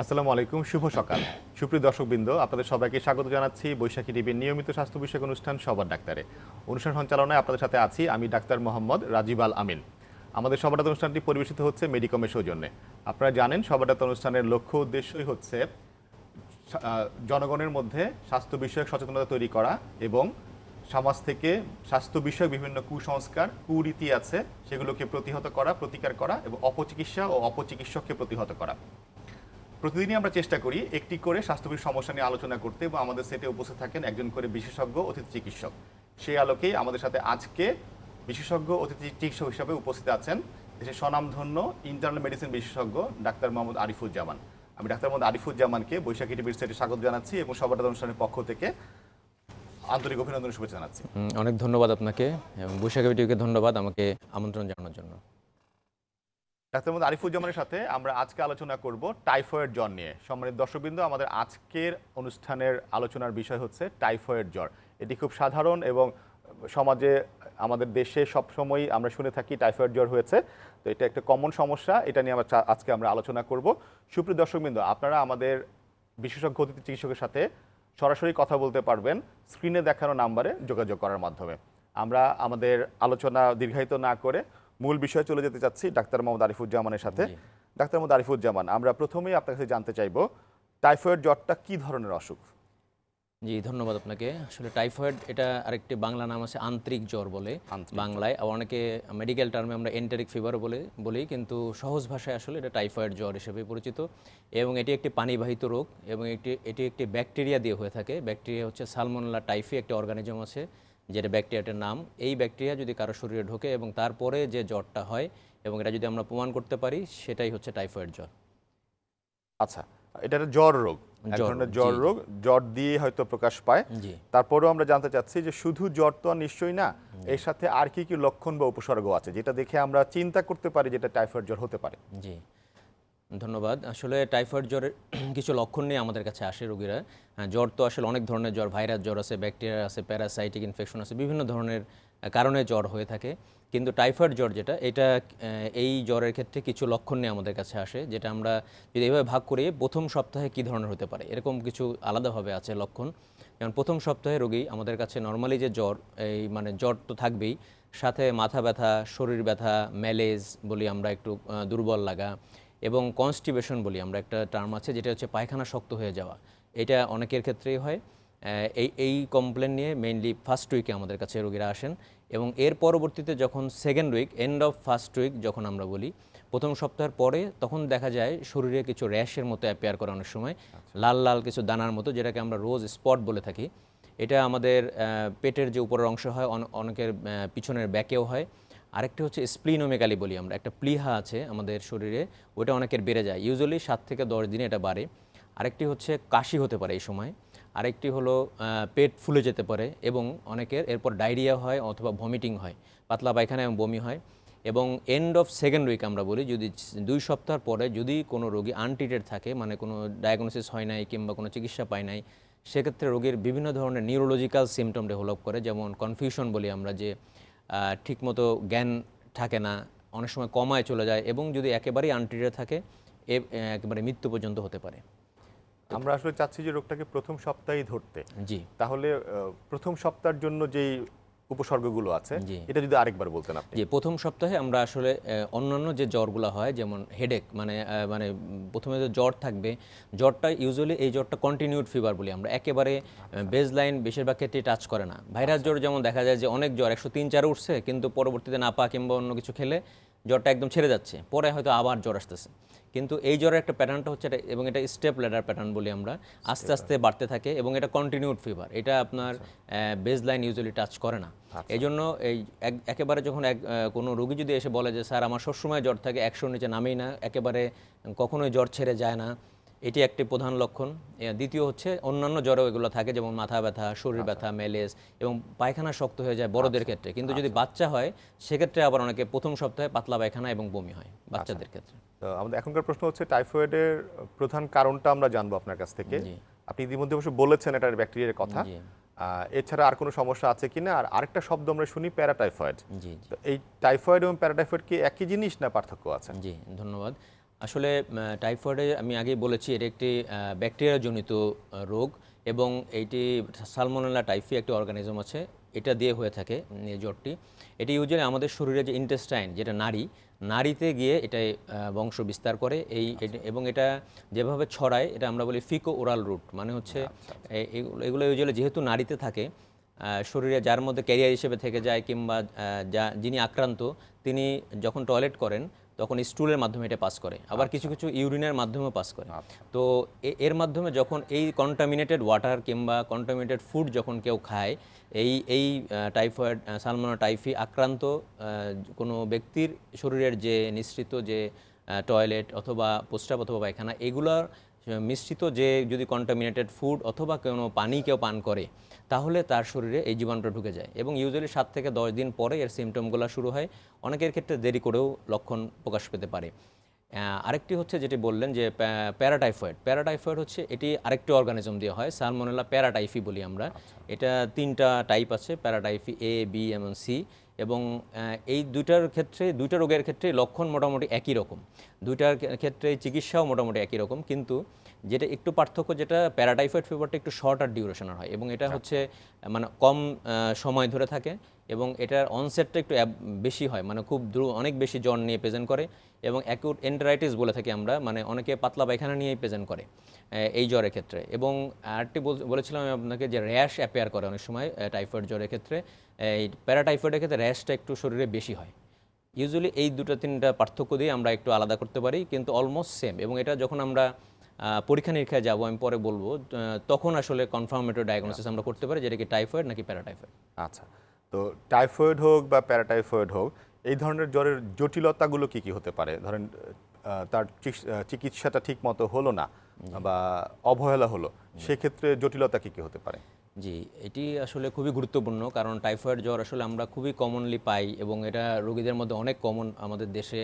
আসসালামু আলাইকুম, শুভ সকাল। সুপ্রিয় দর্শকবৃন্দ, আপনাদের সবাইকে স্বাগত জানাচ্ছি বৈশাখী টিভির নিয়মিত স্বাস্থ্য বিষয়ক অনুষ্ঠান সবার ডাক্তারে। অনুষ্ঠান সঞ্চালনায় আপনাদের সাথে আছি আমি ডাক্তার মোহাম্মদ রাজিব আল আমিন। আমাদের সবার অনুষ্ঠানটি পরিবেশিত হচ্ছে মেডিকমের সৌজন্যে। আপনারা জানেন, সবার অনুষ্ঠানের লক্ষ্য উদ্দেশ্যই হচ্ছে জনগণের মধ্যে স্বাস্থ্য বিষয়ক সচেতনতা তৈরি করা এবং সমাজ থেকে স্বাস্থ্য বিষয়ক বিভিন্ন কুসংস্কার, কুরীতি আছে, সেগুলোকে প্রতিহত করা, প্রতিকার করা এবং অপচিকিৎসা ও অপচিকিৎসককে প্রতিহত করা। প্রতিদিনই আমরা চেষ্টা করি একটি করে স্বাস্থ্যবিধ সমস্যা নিয়ে আলোচনা করতে এবং আমাদের সেটে উপস্থিত থাকেন একজন করে বিশেষজ্ঞ অতিথি চিকিৎসক। সেই আলোকেই আমাদের সাথে আজকে বিশেষজ্ঞ অতিথি চিকিৎসক হিসাবে উপস্থিত আছেন দেশের স্বনামধন্য ইন্টারনাল মেডিসিন বিশেষজ্ঞ ডাক্তার মোহাম্মদ আরিফুজ্জামান। আমি ডাক্তার মোহাম্মদ আরিফুজ্জামানকে বৈশাখী টিভির সেটে স্বাগত জানাচ্ছি এবং সবার অনুষ্ঠানের পক্ষ থেকে আন্তরিক অভিনন্দন শুভেচ্ছা জানাচ্ছি। অনেক ধন্যবাদ আপনাকে এবং বৈশাখী ভিডিওকে ধন্যবাদ আমাকে আমন্ত্রণ জানানোর জন্য। ডাক্তার মোহাম্মদ আরিফুজ্জামানের সাথে আমরা আজকে আলোচনা করব টাইফয়েড জ্বর নিয়ে। সম্মানিত দর্শকবৃন্দ, আমাদের আজকের অনুষ্ঠানের আলোচনার বিষয় হচ্ছে টাইফয়েড জ্বর। এটি খুব সাধারণ এবং সমাজে, আমাদের দেশে সবসময়ই আমরা শুনে থাকি টাইফয়েড জ্বর হয়েছে। তো এটা একটা কমন সমস্যা, এটা নিয়ে আমরা আজকে আমরা আলোচনা করব। সুপ্রিয় দর্শকবৃন্দ, আপনারা আমাদের বিশেষজ্ঞ অতিথি চিকিৎসকের সাথে সরাসরি কথা বলতে পারবেন স্ক্রিনে দেখানো নাম্বারে যোগাযোগ করার মাধ্যমে। আমরা আমাদের আলোচনা দীর্ঘায়িত না করে মূল বিষয়ে চলে যেতে চাচ্ছি ডাক্তার মোহাম্মদ আরিফুজ্জামানের সাথে। ডাক্তার মোহাম্মদ আরিফুজ্জামান আমরা প্রথমেই আপনার কাছে জানতে চাইব টাইফয়েড জ্বরটা কি ধরনের অসুখ? জি ধন্যবাদ আপনাকে। আসলে টাইফয়েড এটা আরেকটি বাংলা নাম আছে আন্তরিক জ্বর বলে বাংলায়। আর অনেকে মেডিকেল টার্মে আমরা এন্টারিক ফিভার বলে বলি কিন্তু সহজ ভাষায় আসলে এটা টাইফয়েড জ্বর হিসেবে পরিচিত। এবং এটি একটি পানিবাহিত রোগ এবং এটি এটি একটি ব্যাকটেরিয়া দিয়ে হয়ে থাকে। ব্যাকটেরিয়া হচ্ছে সালমোনলা টাইফি একটি অর্গানিজম আছে। যেটা ব্যাকটেরিয়াটার নাম এই ব্যাকটেরিয়া যদি কারও শরীরে ঢোকে এবং তারপরে যে জ্বরটা হয় এবং এটা যদি আমরা প্রমাণ করতে পারি সেটাই হচ্ছে টাইফয়েড জ্বর। আচ্ছা এটা একটা জ্বর রোগ জ্বর ধরনের রোগ, জ্বর রোগ জ্বর দিয়ে হয়তো প্রকাশ পায়। তারপরেও আমরা জানতে চাচ্ছি যে শুধু জ্বর তো আর নিশ্চয়ই না এর সাথে আর কি কি লক্ষণ বা উপসর্গ আছে যেটা দেখে আমরা চিন্তা করতে পারি যেটা টাইফয়েড জ্বর হতে পারে। জি। ধন্যবাদ। আসলে টাইফয়েড জ্বরের কিছু লক্ষণ নিয়ে আমাদের কাছে আসে রোগীরা। জ্বর তো আসলে অনেক ধরনের জ্বর, ভাইরাস জ্বর আছে, ব্যাকটেরিয়া আছে, প্যারাসাইটিক ইনফেকশন আছে, বিভিন্ন ধরনের কারণে জ্বর হয়ে থাকে। কিন্তু টাইফয়েড জ্বর যেটা, এটা এই জ্বরের ক্ষেত্রে কিছু লক্ষণ নিয়ে আমাদের কাছে আসে, যেটা আমরা যদি এভাবে ভাগ করি, প্রথম সপ্তাহে কী ধরনের হতে পারে? এরকম কিছু আলাদাভাবে আছে লক্ষণ। যেমন প্রথম সপ্তাহে রোগী, আমাদের কাছে নর্মালি যে জ্বর, এই মানে জ্বর তো থাকবেই, সাথে মাথা ব্যথা, শরীর ব্যথা, ম্যালেজ বলি আমরা একটু দুর্বল লাগা এবং কনস্টিবেশন বলি আমরা একটা টার্ম আছে যেটা হচ্ছে পায়খানা শক্ত হয়ে যাওয়া। এটা অনেকের ক্ষেত্রেই হয়। এই এই কমপ্লেন নিয়ে মেইনলি ফার্স্ট উইকে আমাদের কাছে রোগীরা আসেন এবং এর পরবর্তীতে যখন second week end of first week যখন আমরা বলি প্রথম সপ্তাহের পরে তখন দেখা যায় শরীরে কিছু র্যাশের মতো অ্যাপেয়ার করে অনেক সময়। লাল লাল কিছু দানার মতো যেটাকে আমরা রোজ স্পট বলে থাকি। এটা আমাদের পেটের যে উপরের অংশ হয় অনেকের পিছনের ব্যাকেও হয়। আরেকটি হচ্ছে স্প্লিনোমেগালি বলি আমরা। একটা প্লিহা আছে আমাদের শরীরে ওটা অনেকের বেড়ে যায়। ইউজুয়ালি সাত থেকে দশ দিনে এটা বাড়ে। আরেকটি হচ্ছে কাশি হতে পারে এই সময়। আরেকটি হলো পেট ফুলে যেতে পারে এবং অনেকের এরপর ডায়রিয়া হয় অথবা ভমিটিং হয়, পাতলা পায়খানা এবং বমি হয়। এবং এন্ড অফ সেকেন্ড উইক আমরা বলি, যদি দুই সপ্তাহ পরে যদি কোনো রোগী আনট্রিটেড থাকে মানে কোনো ডায়াগনোসিস হয় নাই কিংবা কোনো চিকিৎসা পায় নাই, সেক্ষেত্রে রোগীর বিভিন্ন ধরনের নিউরোলজিক্যাল সিমটম ডেভেলপ করে, যেমন কনফিউশন বলি আমরা যে ঠিকমতো জ্ঞান থাকে না অনেক সময় কমায় চলে যায় এবং যদি একেবারেই আনট্রিটেড থাকে এ- একেবারে মৃত্যু পর্যন্ত হতে পারে। আমরা আসলে চাচ্ছি যে রোগটাকে প্রথম সপ্তাহেই ধরতে। জি। তাহলে প্রথম সপ্তাহের জন্য যেই উপসর্গগুলো আছে। জি। এটা যদি আরেকবার বলতেন আপনি। যে প্রথম সপ্তাহে আমরা আসলে অন্যান্য যে জ্বরগুলো হয় যেমন হেডেক মানে মানে প্রথমে যে জ্বর থাকবে জ্বরটা ইউজুয়ালি এই জ্বরটা কন্টিনিউড ফিভার বলি আমরা। একেবারে বেজ লাইন বেশিরভাগ ক্ষেত্রে টাচ করে না। ভাইরাস জ্বর যেমন দেখা যায় যে অনেক জ্বর একশো তিন চারে উঠছে কিন্তু পরবর্তীতে নাপা কিংবা অন্য কিছু খেলে জ্বরটা একদম ছেড়ে যাচ্ছে পরে হয়তো আবার জ্বর আসতেছে। কিন্তু এই জ্বরের একটা প্যাটার্নটা হচ্ছে এটা- এবং এটা স্টেপ ল্যাডার প্যাটার্ন বলি আমরা আস্তে আস্তে বাড়তে থাকে এবং এটা কন্টিনিউড ফিভার এটা আপনার বেজ লাইন ইউজুয়ালি টাচ করে না। এই জন্য এই এক- একেবারে যখন এক কোনো রোগী যদি এসে বলে যে স্যার আমার সবসময় জ্বর থাকে একশোর নিচে নামেই না একেবারে কখনোই জ্বর ছেড়ে যায় না। এটি একটি প্রধান লক্ষণ। দ্বিতীয় হচ্ছে অন্যান্য জ্বরও এগুলো থাকে যেমন মাথা ব্যথা শরীর ব্যথা ম্যালেজ এবং পায়খানা শক্ত হয়ে যায় বড়দের ক্ষেত্রে। কিন্তু যদি বাচ্চা হয় সেক্ষেত্রে আবার অনেকে প্রথম সপ্তাহে পাতলা পায়খানা এবং বমি হয় বাচ্চাদের ক্ষেত্রে। তো আমাদের এখনকার প্রশ্ন হচ্ছে টাইফয়েডের প্রধান কারণটা আমরা জানব আপনার কাছ থেকে। আপনি ইতিমধ্যে অবশ্য বলেছেন এটার ব্যাকটেরিয়ার কথা। এছাড়া আর কোনো সমস্যা আছে কিনা? আর আরেকটা শব্দ আমরা শুনি প্যারাটাইফয়েড। জি এই টাইফয়েড এবং প্যারাটাইফয়েড কি একই জিনিস না পার্থক্য আছে? জি ধন্যবাদ। আসলে টাইফয়েডে আমি আগেই বলেছি এটা একটি ব্যাকটেরিয়া জনিত রোগ এবং এইটি সালমোনেলা টাইফি একটি অর্গানিজম আছে। এটা দিয়ে হয়ে থাকে এই জ্বরটি। এটি ইউজুয়ালি আমাদের শরীরে যে ইন্টেস্টাইন যেটা নারী নারীতে গিয়ে এটাই বংশ বিস্তার করে। এই এবং এটা যেভাবে ছড়ায় এটা আমরা বলি ফিকো ওরাল রুট মানে হচ্ছে এগুলো- এগুলো ইউজুয়ালি যেহেতু নারীতে থাকে শরীরে যার মধ্যে ক্যারিয়ার হিসেবে থেকে যায় কিংবা যা যিনি আক্রান্ত তিনি যখন টয়লেট করেন তখন স্টুলের মাধ্যমে এটা পাস করে। আবার কিছু কিছু ইউরিনের মাধ্যমেও পাস করে। তো এ- এর মাধ্যমে যখন এই কন্টামিনেটেড ওয়াটার কিংবা কন্টামিনেটেড ফুড যখন কেউ খায় এই এই টাইফয়েড সালমোনা টাইফি আক্রান্ত কোনো ব্যক্তির শরীরের যে নিঃসৃত যে টয়লেট অথবা প্রস্রাব অথবা পায়খানা এগুলোর মিশ্রিত যে যদি কন্টামিনেটেড ফুড অথবা কোনো পানি কেউ পান করে তাহলে তার শরীরে এই জীবাণুটা ঢুকে যায় এবং ইউজুয়ালি সাত থেকে দশ দিন পরে এর সিমটমগুলো শুরু হয়। অনেকের ক্ষেত্রে দেরি করেও লক্ষণ প্রকাশ পেতে পারে। আরেকটি হচ্ছে যেটি বললেন যে প্যারাটাইফয়েড। প্যারাটাইফয়েড হচ্ছে এটি আরেকটি অর্গানিজম দিয়ে হয় সালমোনেলা প্যারাটাইফি বলি আমরা। এটা তিনটা টাইপ আছে প্যারাটাইফি এ বি এবং সি এবং এই দুইটার ক্ষেত্রে দুইটা রোগের ক্ষেত্রে লক্ষণ মোটামুটি একই রকম। দুইটার ক্ষেত্রে চিকিৎসাও মোটামুটি একই রকম। কিন্তু যেটা একটু পার্থক্য যেটা প্যারাটাইফয়েড ফিভারটা একটু শর্ট আর ডিউরেশনের হয় এবং এটা হচ্ছে মানে কম সময় ধরে থাকে এবং এটার অনসেটটা একটু বেশি হয় মানে খুব দ্রু অনেক বেশি জ্বর নিয়ে প্রেজেন্ট করে এবং অ্যাকিউট এন্টারাইটিস বলে থাকি আমরা মানে অনেকে পাতলা পায়খানা নিয়েই প্রেজেন্ট করে এই জ্বরের ক্ষেত্রে এবং আরেকটি বল- বলেছিলাম আমি আপনাকে যে র্যাশ অ্যাপেয়ার করে অনেক সময় টাইফয়েড জ্বরের ক্ষেত্রে এই প্যারাটাইফয়েডের ক্ষেত্রে র্যাশটা একটু শরীরে বেশি হয়। ইউজুয়ালি এই দুটো তিনটা পার্থক্য দিয়ে আমরা একটু আলাদা করতে পারি কিন্তু অলমোস্ট সেম এবং এটা যখন আমরা পরীক্ষা নিরীক্ষায় যাব আমি পরে বলব। তখন আসলে কনফার্মেটরি ডায়াগনোসিস আমরা করতে পারি যেটা কি টাইফয়েড নাকি প্যারাটাইফয়েড আচ্ছা তো টাইফয়েড হোক বা প্যারাটাইফয়েড হোক এই ধরনের জ্বরের জটিলতাগুলো কি কি হতে পারে? ধরেন তার চিকিৎস- চিকিৎসাটা ঠিক মতো হলো না বা অবহেলা হলো সেক্ষেত্রে জটিলতা কি কি হতে পারে? জি এটি আসলে খুবই গুরুত্বপূর্ণ কারণ টাইফয়েড জ্বর আসলে আমরা খুবই কমনলি পাই এবং এটা রোগীদের মধ্যে অনেক কমন আমাদের দেশে।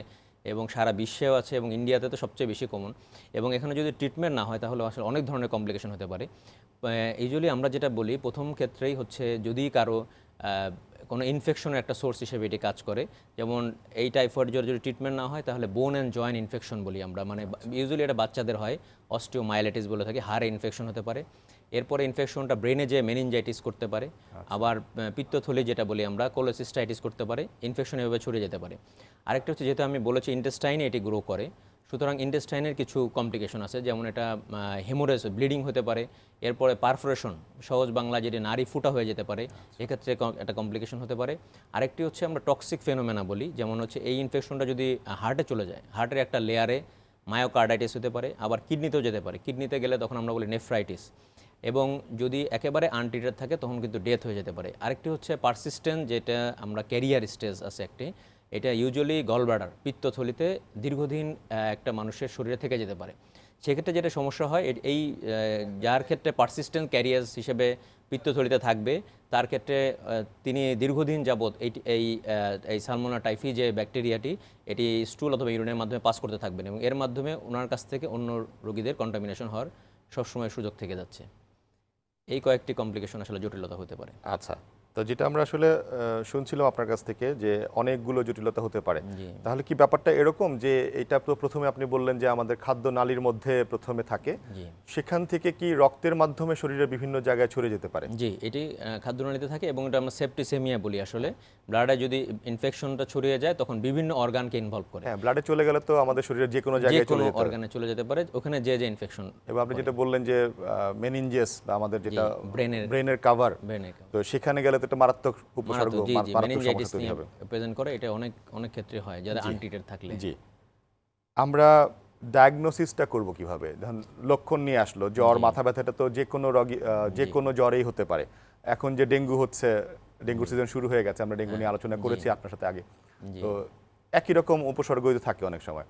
এবং সারা বিশ্বেও আছে এবং ইন্ডিয়াতে তো সবচেয়ে বেশি কমন এবং এখানে যদি ট্রিটমেন্ট না হয় তাহলে আসলে অনেক ধরনের কমপ্লিকেশন হতে পারে। ইউজুয়ালি আমরা যেটা বলি প্রথম ক্ষেত্রেই হচ্ছে যদি কারও কোনো ইনফেকশনের একটা সোর্স হিসেবে এটি কাজ করে যেমন এই টাইফয়েড জ্বর যদি ট্রিটমেন্ট না হয় তাহলে বোন অ্যান্ড জয়েন্ট ইনফেকশন বলি আমরা। মানে ইউজুয়ালি এটা বাচ্চাদের হয় অস্টিওমাইলাইটিস বলে থাকি হাড়ে ইনফেকশন হতে পারে। এরপরে ইনফেকশনটা ব্রেনে যে মেনিনজাইটিস করতে পারে আবার আহ, পিত্তথলি যেটা বলি আমরা কোলোসিস্টাইটিস করতে পারে ইনফেকশন এভাবে ছড়িয়ে যেতে পারে। আরেকটা হচ্ছে যেহেতু আমি বলেছি ইন্টেস্টাইনে এটি গ্রো করে সুতরাং ইন্টেস্টাইনের কিছু কমপ্লিকেশন আছে যেমন এটা হেমোরেজ ব্লিডিং হতে পারে এরপরে পারফোরেশন সহজ বাংলা যেটি নারী ফুটা হয়ে যেতে পারে এক্ষেত্রে ক- একটা কমপ্লিকেশন হতে পারে। আরেকটি হচ্ছে আমরা টক্সিক ফেনোমেনা বলি যেমন হচ্ছে এই ইনফেকশনটা যদি হার্টে চলে যায় হার্টের একটা লেয়ারে মায়োকার্ডাইটিস হতে পারে আবার কিডনিতেও যেতে পারে। কিডনিতে গেলে তখন আমরা বলি নেফ্রাইটিস এবং যদি একেবারে আনট্রিটেড থাকে, তখন কিন্তু ডেথ হয়ে যেতে পারে। আরেকটি হচ্ছে পারসিস্টেন্ট যেটা আমরা ক্যারিয়ার স্টেজ আছে একটি। এটা ইউজুয়ালি গলব্লাডার পিত্তথলিতে দীর্ঘদিন একটা মানুষের শরীরে থেকে যেতে পারে। সেক্ষেত্রে যেটা সমস্যা হয় এই যার ক্ষেত্রে পারসিস্টেন্ট ক্যারিয়ার্স হিসেবে পিত্তথলিতে থাকবে, তার ক্ষেত্রে তিনি দীর্ঘদিন যাবৎ এই এই এই সালমোনা টাইফি যে ব্যাকটেরিয়াটি এটি স্টুল অথবা ইউরিনের মাধ্যমে পাস করতে থাকবেন এবং এর মাধ্যমে ওনার কাছ থেকে অন্য রোগীদের কন্টামিনেশন হওয়ার সবসময় সুযোগ থেকে যাচ্ছে। এই কয়েকটি কমপ্লিকেশন আসলে জটিলতা হতে পারে। আচ্ছা। তো যেটা আমরা আসলে শুনছিলাম আপনার কাছ থেকে যে অনেকগুলো জটিলতা হতে পারে। তাহলে কি ব্যাপারটা এরকম যে এটা তো প্রথমে আপনি বললেন যে আমাদের খাদ্য নালীর মধ্যে প্রথমে থাকে। সেখান থেকে কি রক্তের মাধ্যমে শরীরের বিভিন্ন জায়গায় ছড়িয়ে যেতে পারে? জি এটি আহ, খাদ্যনালীতে থাকে এবং এটা আমরা সেপ্টিসেমিয়া বলি আসলে। ব্লাডে যদি ইনফেকশনটা ছড়িয়ে যায় তখন বিভিন্ন অর্গানকে ইনভলভ করে। হ্যাঁ ব্লাডে চলে গেলে তো আমাদের শরীরের যে কোনো জায়গায় চলে যেতে অর্গানে চলে যেতে পারে ওখানে যে যে ইনফেকশন এবং আপনি যেটা বললেন যে মেনিনজেস বা আমাদের যেটা ব্রেনের ব্রেনের কভার তো সেখানে গেলে একটা মারাত্মক উপসর্গ মেনিনজাইটিস নিয়ে প্রেজেন্ট করে এটা অনেক অনেক ক্ষেত্রে হয় যারা আনট্রিটেড থাকলে। জি। আমরা ডায়াগনোসিসটা করব কীভাবে? লক্ষণ নিয়ে আসলো জ্বর মাথা ব্যথাটা তো যে কোনো রোগী যে কোনো জ্বরেই হতে পারে। এখন যে ডেঙ্গু হচ্ছে ডেঙ্গুর সিজন শুরু হয়ে গেছে আমরা ডেঙ্গু নিয়ে আলোচনা করেছি আপনার সাথে আগে। তো একই রকম উপসর্গই তো থাকে অনেক সময়।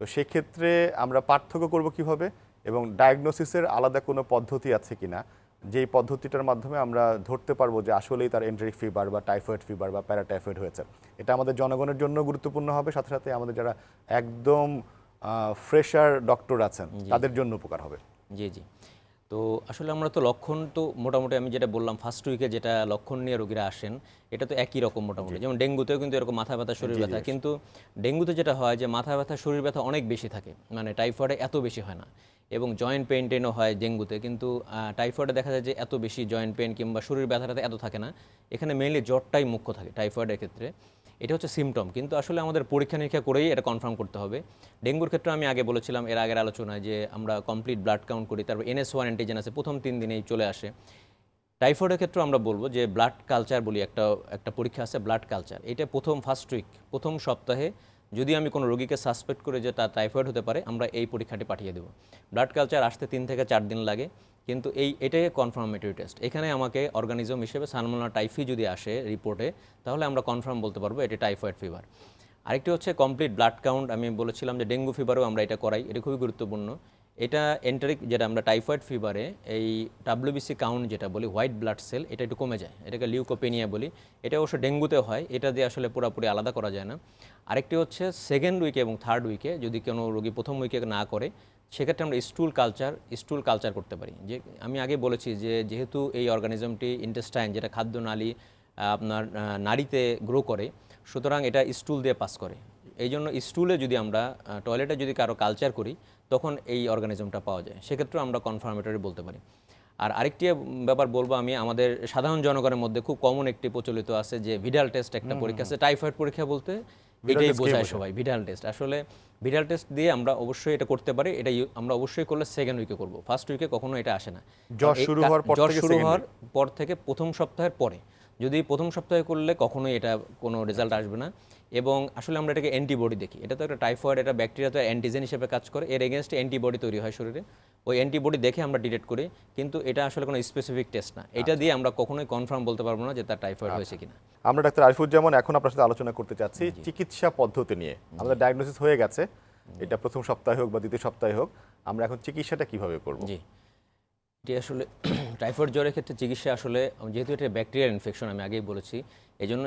তো সেক্ষেত্রে আমরা পার্থক্য করব কীভাবে? এবং ডায়াগনোসিসের আলাদা কোনো পদ্ধতি আছে কিনা? যেই পদ্ধতিটার মাধ্যমে আমরা ধরতে পারব যে আসলেই তার এন্ট্রিক ফিভার বা টাইফয়েড ফিভার বা প্যারাটাইফয়েড হয়েছে। এটা আমাদের জনগণের জন্য গুরুত্বপূর্ণ হবে সাথে সাথে আমাদের যারা একদম ফ্রেশার ডক্টর আছেন তাদের জন্য উপকার হবে। জি জি। তো আসলে আমরা তো লক্ষণ তো মোটামুটি আমি যেটা বললাম ফার্স্ট উইকে যেটা লক্ষণ নিয়ে রোগীরা আসেন এটা তো একই রকম মোটামুটি। যেমন ডেঙ্গুতেও কিন্তু এরকম মাথা ব্যথা শরীর ব্যথা। কিন্তু ডেঙ্গুতে যেটা হয় যে মাথা ব্যথা শরীর ব্যথা অনেক বেশি থাকে। মানে টাইফয়েডে এত বেশি হয় না। এবং জয়েন্ট পেইন টেনও হয় ডেঙ্গুতে। কিন্তু টাইফয়েডে দেখা যায় যে এত বেশি জয়েন্ট পেইন কিংবা শরীর ব্যথাটাতে এত থাকে না। এখানে মেইনলি জ্বরটাই মুখ্য থাকে টাইফয়েডের ক্ষেত্রে। এটা হচ্ছে সিমটম কিন্তু আসলে আমাদের পরীক্ষা নিরীক্ষা করেই এটা কনফার্ম করতে হবে। ডেঙ্গুর ক্ষেত্রে আমি আগে বলেছিলাম, এর আগের আলোচনায় যে আমরা কমপ্লিট ব্লাড কাউন্ট করি, তারপর এনএস ওয়ান অ্যান্টিজেন আছে, প্রথম তিন দিনেই চলে আসে। টাইফয়েডের ক্ষেত্রে আমরা বলব যে ব্লাড কালচার বলি একটা একটা পরীক্ষা আছে ব্লাড কালচার এটা প্রথম ফার্স্ট উইক প্রথম সপ্তাহে যদি আমি কোনো রোগীকে সাসপেক্ট করে যে তার টাইফয়েড হতে পারে, আমরা এই পরীক্ষাটি পাঠিয়ে দেবো। ব্লাড কালচার আসতে তিন থেকে চার দিন লাগে, কিন্তু এই, এটাই কনফার্মেটরি টেস্ট এখানে আমাকে অর্গানিজম হিসেবে সালমোনা টাইফি যদি আসে রিপোর্টে তাহলে আমরা কনফার্ম বলতে পারব এটি টাইফয়েড ফিভার আরেকটি হচ্ছে কমপ্লিট ব্লাড কাউন্ট আমি বলেছিলাম যে ডেঙ্গু ফিভারও আমরা এটা করাই, এটা খুবই গুরুত্বপূর্ণ। এটা এন্টারিক যেটা আমরা টাইফয়েড ফিভারে এই ডাব্লিউবিসি কাউন্ট যেটা বলি হোয়াইট ব্লাড সেল এটা একটু কমে যায়। এটাকে লিউকোপেনিয়া বলি। এটা অবশ্য ডেঙ্গুতে হয়, এটা দিয়ে আসলে পুরোপুরি আলাদা করা যায় না। আরেকটি হচ্ছে সেকেন্ড উইকে এবং থার্ড উইকে যদি কোনো রোগী প্রথম উইকে না করে, সেক্ষেত্রে আমরা স্টুল কালচার স্টুল কালচার করতে পারি। যে আমি আগে বলেছি যে যেহেতু এই অর্গানিজমটি ইন্টেস্টাইন যেটা খাদ্যনালী আপনার নাড়িতে গ্রো করে, সুতরাং এটা স্টুল দিয়ে পাস করে। এই জন্য স্টুলে যদি আমরা টয়লেটে যদি কারও কালচার করি তখন এই অর্গানিজমটা পাওয়া যায়। সেক্ষেত্রে আমরা কনফার্মেটরি বলতে পারি। আর আরেকটি ব্যাপার বলব আমি আমাদের সাধারণ জনগণের মধ্যে খুব কমন একটি প্রচলিত আছে যে ভিডাল টেস্ট একটা পরীক্ষা আছে। টাইফয়েড পরীক্ষা বলতে এটাই বোঝায়? সবাই ভিডাল টেস্ট আসলে ভিডাল টেস্ট দিয়ে আমরা অবশ্যই এটা করতে পারি এটা আমরা অবশ্যই করলে সেকেন্ড উইকে করব। ফার্স্ট উইকে কখনো এটা আসে না। জ্বর শুরু হওয়ার পর জ্বর শুরু হওয়ার পর থেকে প্রথম সপ্তাহের পরে। যদি প্রথম সপ্তাহে করলে কখনোই এটা কোনো রেজাল্ট আসবে না। এবং আসলে আমরা এটাকে অ্যান্টিবডি দেখি। এটা তো একটা টাইফয়েড এটা ব্যাকটেরিয়া তো অ্যান্টিজেন হিসেবে কাজ করে এর এগেনস্টে অ্যান্টিবডি তৈরি হয় শরীরে। ওই অ্যান্টিবডি দেখে আমরা ডিটেক্ট করি কিন্তু এটা আসলে কোনো স্পেসিফিক টেস্ট না। এটা দিয়ে আমরা কখনোই কনফার্ম বলতে পারব না যে তার টাইফয়েড হয়েছে কিনা। আমরা ডাক্তার আরিফুজ্জামান এখন আপনার সাথে আলোচনা করতে চাচ্ছি চিকিৎসা পদ্ধতি নিয়ে। আমাদের ডায়াগনোসিস হয়ে গেছে। এটা প্রথম সপ্তাহে হোক বা দ্বিতীয় সপ্তাহে হোক আমরা এখন চিকিৎসাটা কীভাবে করব? জি। এটি আসলে টাইফয়েড জ্বরের ক্ষেত্রে চিকিৎসা আসলে যেহেতু এটা ব্যাকটেরিয়াল ইনফেকশন আমি আগেই বলেছি এই জন্য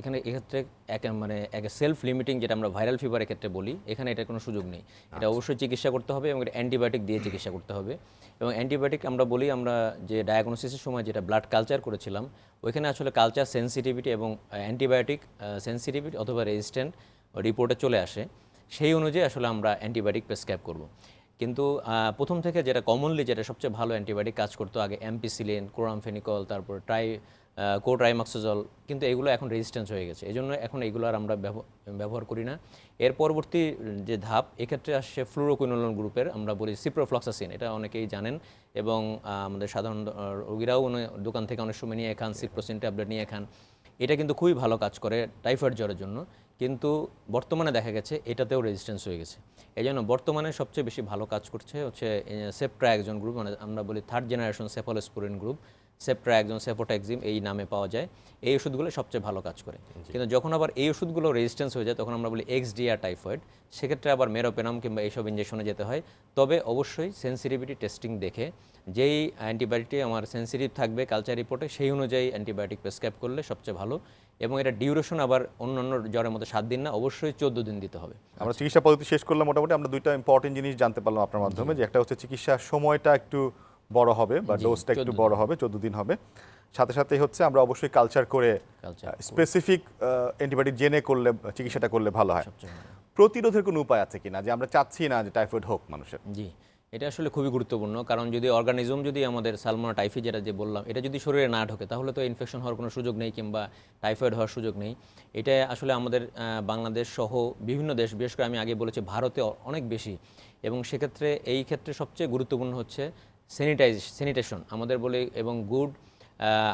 এখানে এক্ষেত্রে এক মানে এক সেলফ লিমিটিং যেটা আমরা ভাইরাল ফিভারের ক্ষেত্রে বলি এখানে এটার কোনো সুযোগ নেই। এটা অবশ্যই চিকিৎসা করতে হবে এবং এটা অ্যান্টিবায়োটিক দিয়ে চিকিৎসা করতে হবে। এবং অ্যান্টিবায়োটিক আমরা বলি আমরা যে ডায়াগনোসিসের সময় যেটা ব্লাড কালচার করেছিলাম ওইখানে আসলে কালচার সেন্সিটিভিটি এবং অ্যান্টিবায়োটিক সেন্সিটিভিটি অথবা রেজিস্ট্যান্ট রিপোর্টে চলে আসে। সেই অনুযায়ী আসলে আমরা অ্যান্টিবায়োটিক প্রেসক্রাইব করব। কিন্তু প্রথম থেকে যেটা কমনলি যেটা সবচেয়ে ভালো অ্যান্টিবায়োটিক কাজ করতো আগে অ্যাম্পিসিলিন ক্লোরামফেনিকল তারপর ট্রাই কোট্রাইমাক্সোজল কিন্তু এগুলো এখন রেজিস্ট্যান্স হয়ে গেছে। এই জন্য এখন এগুলো আর আমরা ব্যবহার করি না। এর পরবর্তী যে ধাপ, এক্ষেত্রে আসছে ফ্লুরোকুইনোলন গ্রুপের আমরা বলি সিপ্রোফ্লক্সাসিন এটা অনেকেই জানেন। এবং আমাদের সাধারণ রোগীরাও দোকান থেকে অনেক সময় নিয়ে খান সিপ্রোসিন ট্যাবলেট নিয়ে খান। এটা কিন্তু খুবই ভালো কাজ করে টাইফয়েড জ্বরের জন্য। কিন্তু বর্তমানে দেখা গেছে, এটাতেও রেজিস্ট্যান্স হয়ে গেছে। এই জন্য বর্তমানে সবচেয়ে বেশি ভালো কাজ করছে হচ্ছে সেপ্ট্রা একজন গ্রুপ মানে আমরা বলি third generation cephalosporin group Septra একজন সেফোট্যাক্সিম এই নামে পাওয়া যায়। এই ওষুধগুলো সবচেয়ে ভালো কাজ করে। কিন্তু যখন আবার এই ওষুধগুলো রেজিস্ট্যান্স হয়ে যায় তখন আমরা বলি এক্সডিআর টাইফয়েড সেক্ষেত্রে আবার মেরোপেনাম কিংবা এইসব ইঞ্জেকশনে যেতে হয়। তবে অবশ্যই সেন্সিটিভিটি টেস্টিং দেখে যেই অ্যান্টিবায়োটিক আমার সেন্সিটিভ থাকবে কালচার রিপোর্টে সেই অনুযায়ী অ্যান্টিবায়োটিক প্রেসক্রাইব করলে সবচেয়ে ভালো। এবং এটা ডিউরেশন আবার অন্যান্য জ্বরের মতো সাত দিন না অবশ্যই চোদ্দ দিন দিতে হবে। আমরা চিকিৎসা পদ্ধতি শেষ করলাম মোটামুটি। আমরা দুইটা ইম্পর্টেন্ট জিনিস জানতে পারলাম আপনার মাধ্যমে যে একটা হচ্ছে চিকিৎসার সময়টা একটু বড় হবে বা ডোজটা একটু বড় হবে চোদ্দ দিন হবে। সাথে সাথে হচ্ছে আমরা অবশ্যই কালচার করে স্পেসিফিক অ্যান্টিবায়োটিক জেনে করলে চিকিৎসাটা করলে ভালো হয়। প্রতিরোধের কোনো উপায় আছে কিনা? যে আমরা চাচ্ছি না যে টাইফয়েড হোক মানুষের। জি এটা আসলে খুবই গুরুত্বপূর্ণ। কারণ যদি অর্গানিজম যদি আমাদের সালমোনা টাইফি যেটা যে বললাম এটা যদি শরীরে না ঢোকে তাহলে তো ইনফেকশন হওয়ার কোনো সুযোগ নেই কিংবা টাইফয়েড হওয়ার সুযোগ নেই। এটা আসলে আমাদের বাংলাদেশ সহ বিভিন্ন দেশ বিশেষ করে আমি আগে বলেছি ভারতে অনেক বেশি। এবং সেক্ষেত্রে এই ক্ষেত্রে সবচেয়ে গুরুত্বপূর্ণ হচ্ছে স্যানিটাইজ স্যানিটেশন আমাদের বলি এবং গুড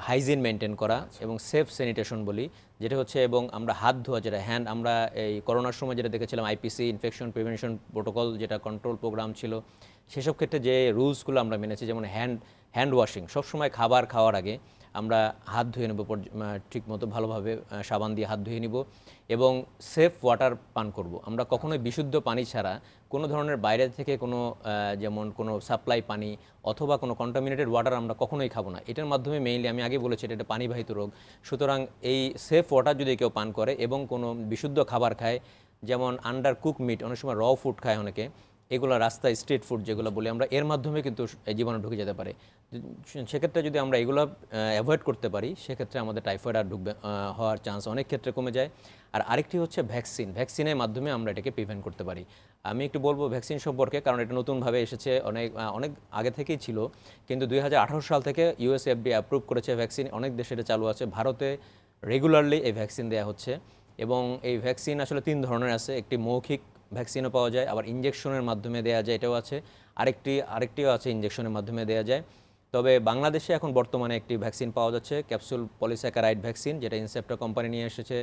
হাইজিন মেনটেন করা এবং সেফ স্যানিটেশন বলি, যেটা হচ্ছে এবং আমরা হাত ধোয়া, যেটা হ্যান্ড আমরা এই করোনার সময় যেটা দেখেছিলাম আইপিসি ইনফেকশন প্রিভেনশন প্রোটোকল যেটা কন্ট্রোল প্রোগ্রাম ছিল, সেসব ক্ষেত্রে যে রুলসগুলো আমরা মেনেছি, যেমন হ্যান্ড হ্যান্ড ওয়াশিং সবসময় খাবার খাওয়ার আগে আমরা হাত ধুয়ে নেব ঠিক মতো ভালোভাবে সাবান দিয়ে হাত ধুয়ে নিব এবং সেফ ওয়াটার পান করব। আমরা কখনোই বিশুদ্ধ পানি ছাড়া কোনো ধরনের বাইরে থেকে কোনো যেমন কোনো সাপ্লাই পানি অথবা কোনো কন্টামিনেটেড ওয়াটার আমরা কখনোই খাব না। এটার মাধ্যমে মেইনলি আমি আগে বলেছি এটা একটা পানিবাহিত রোগ। সুতরাং এই সেফ ওয়াটার যদি কেউ পান করে এবং কোনো বিশুদ্ধ খাবার খায়, যেমন আন্ডার কুক মিট অনেক সময় র ফুড খায় অনেকে এগুলো রাস্তায় স্ট্রিট ফুড যেগুলো বলি আমরা, এর মাধ্যমে কিন্তু জীবাণু ঢুকে যেতে পারে। সেক্ষেত্রে যদি আমরা এগুলো অ্যাভয়েড করতে পারি, সেক্ষেত্রে আমাদের টাইফয়েড আর ঢুকবে হওয়ার চান্স অনেক ক্ষেত্রে কমে যায়। আর আরেকটি হচ্ছে ভ্যাকসিন ভ্যাকসিনের মাধ্যমে আমরা এটাকে প্রিভেন্ট করতে পারি। আমি একটু বলব ভ্যাকসিন সম্পর্কে, কারণ এটা নতুনভাবে এসেছে, অনেক অনেক আগে থেকেই ছিল। কিন্তু দুই হাজার আঠেরো সাল থেকে ইউএসএফডি অ্যাপ্রুভ করেছে ভ্যাকসিন অনেক দেশে এটা চালু আছে। ভারতে রেগুলারলি এই ভ্যাকসিন দেওয়া হচ্ছে। এবং এই ভ্যাকসিন আসলে তিন ধরনের আছে। একটি মৌখিক ভ্যাকসিনও পাওয়া যায়, আবার ইঞ্জেকশনের মাধ্যমে দেওয়া যায়, এটাও আছে। আরেকটি, আরেকটিও আছে ইঞ্জেকশনের মাধ্যমে দেওয়া যায়। তবে বাংলাদেশে এখন বর্তমানে একটি ভ্যাকসিন পাওয়া যাচ্ছে ক্যাপসুল পলিস্যাকারাইড ভ্যাকসিন যেটা ইনসেপ্টা কোম্পানি নিয়ে এসেছে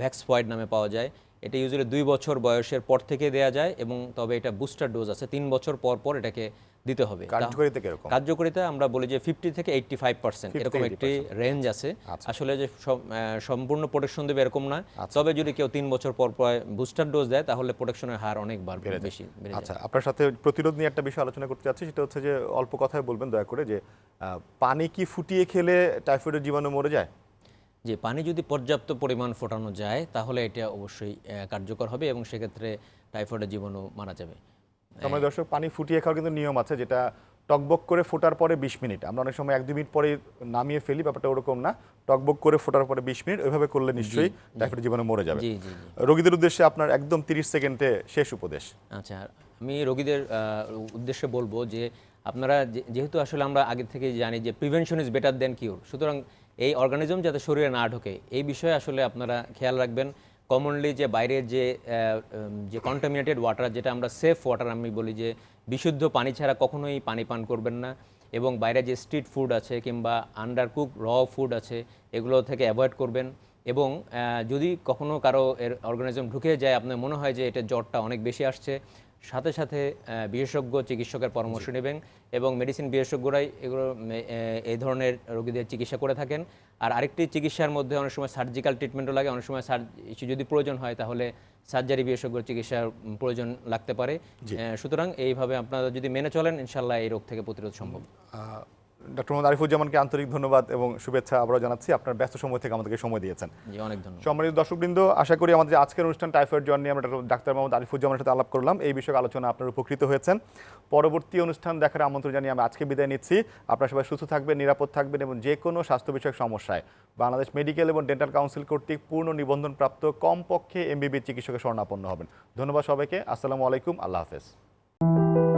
ভ্যাক্সফয়েড নামে পাওয়া যায়। এটা ইউজুয়ালি দুই বছর বয়সের পর থেকে দেওয়া যায় এবং তবে এটা বুস্টার ডোজ আছে। তিন বছর পর পর এটাকে দিতে হবে। কার্যকারিতা কীরকম? কার্যকারিতা আমরা বলি যে ফিফটি থেকে এইটটি ফাইভ পার্সেন্ট এরকম একটি রেঞ্জ আছে। আচ্ছা। আসলে যে সম্পূর্ণ প্রোটেকশন দেবে এরকম না। তবে যদি কেউ তিন বছর পর পর বুস্টার ডোজ দেয় তাহলে প্রোটেকশনের হার অনেক বাড়বে বেশি আচ্ছা আপনার সাথে প্রতিরোধ নিয়ে একটা বিষয় আলোচনা করতে যাচ্ছি সেটা হচ্ছে যে অল্প কথায় বলবেন দয়া করে যে পানি কি ফুটিয়ে খেলে টাইফয়েডের জীবাণু মরে যায়? যে পানি যদি পর্যাপ্ত পরিমাণ ফোটানো যায় তাহলে এটা অবশ্যই কার্যকর হবে এবং সেক্ষেত্রে টাইফয়েডের জীবাণু মারা যাবে। সময় দর্শক পানি ফুটিয়ে খাওয়ার কিন্তু নিয়ম আছে যেটা টকবক করে ফোটার পরে বিশ মিনিট। আমরা অনেক সময় এক দুই মিনিট পরে নামিয়ে ফেলি ব্যাপারটা ওরকম না। টকবক করে ফোটার পরে বিশ মিনিট ওইভাবে করলে নিশ্চয়ই টাইফয়েডের জীবনে মরে যাবে। রোগীদের উদ্দেশ্যে আপনার একদম তিরিশ সেকেন্ডে শেষ উপদেশ। আচ্ছা আমি রোগীদের উদ্দেশ্যে বলব যে আপনারা যেহেতু আসলে আমরা আগে থেকে জানি যে prevention is better than cure সুতরাং এই অর্গানিজম যাতে শরীরে না ঢোকে এই বিষয়ে আসলে আপনারা খেয়াল রাখবেন। কমনলি যে বাইরের যে যে কন্টামিনেটেড ওয়াটার যেটা আমরা সেফ ওয়াটার আমি বলি যে, বিশুদ্ধ পানি ছাড়া কখনোই পানি পান করবেন না। এবং বাইরে যে স্ট্রিট ফুড আছে কিংবা আন্ডার কুক র ফুড আছে, এগুলো থেকে অ্যাভয়েড করবেন। এবং যদি কখনো কারও এর অর্গানিজম ঢুকে যায়, আপনার মনে হয় যে এটা জ্বরটা অনেক বেশি আসছে সাথে সাথে বিশেষজ্ঞ চিকিৎসকের পরামর্শ নেবেন এবং মেডিসিন বিশেষজ্ঞরাই এগুলো এই ধরনের রোগীদের চিকিৎসা করে থাকেন। আর আরেকটি চিকিৎসার মধ্যে অনেক সময় সার্জিক্যাল ট্রিটমেন্টও লাগে। অনেক সময় যদি প্রয়োজন হয় তাহলে সার্জারি বিশেষজ্ঞ চিকিৎসার প্রয়োজন লাগতে পারে। সুতরাং এইভাবে আপনারা যদি মেনে চলেন ইনশাল্লাহ এই রোগ থেকে প্রতিরোধ সম্ভব। ডক্টর মোহাম্মদ আরিফুজ্জামানকে আন্তরিক ধন্যবাদ এবং শুভেচ্ছা আবারও জানাচ্ছি। আপনার ব্যস্ত সময় থেকে আমাদেরকে সময় দিয়েছেন। জি অনেক ধন্যবাদ। সম্মানিত দর্শকবৃন্দ আশা করি আমাদের আজকের অনুষ্ঠান টাইফয়েড জ্বর নিয়ে আমরা ডাক্তার- মোহাম্মদ আরিফুজ্জামানের সাথে আলাপ করলাম। এই বিষয়ে আলোচনা আপনার উপকৃত হয়েছেন। পরবর্তী অনুষ্ঠান দেখার আমন্ত্রণ জানিয়ে আমি আজকে বিদায় নিচ্ছি। আপনারা সবাই সুস্থ থাকবেন নিরাপদ থাকবেন এবং যে কোনো স্বাস্থ্য বিষয়ক সমস্যায় বাংলাদেশ মেডিকেল এবং ডেন্টাল কাউন্সিল কর্তৃক পূর্ণ নিবন্ধনপ্রাপ্ত কমপক্ষে এমবিবি চিকিৎসকের শরণাপন্ন হবেন। ধন্যবাদ সবাইকে। আসসালামু আলাইকুম। আল্লাহ হাফেজ।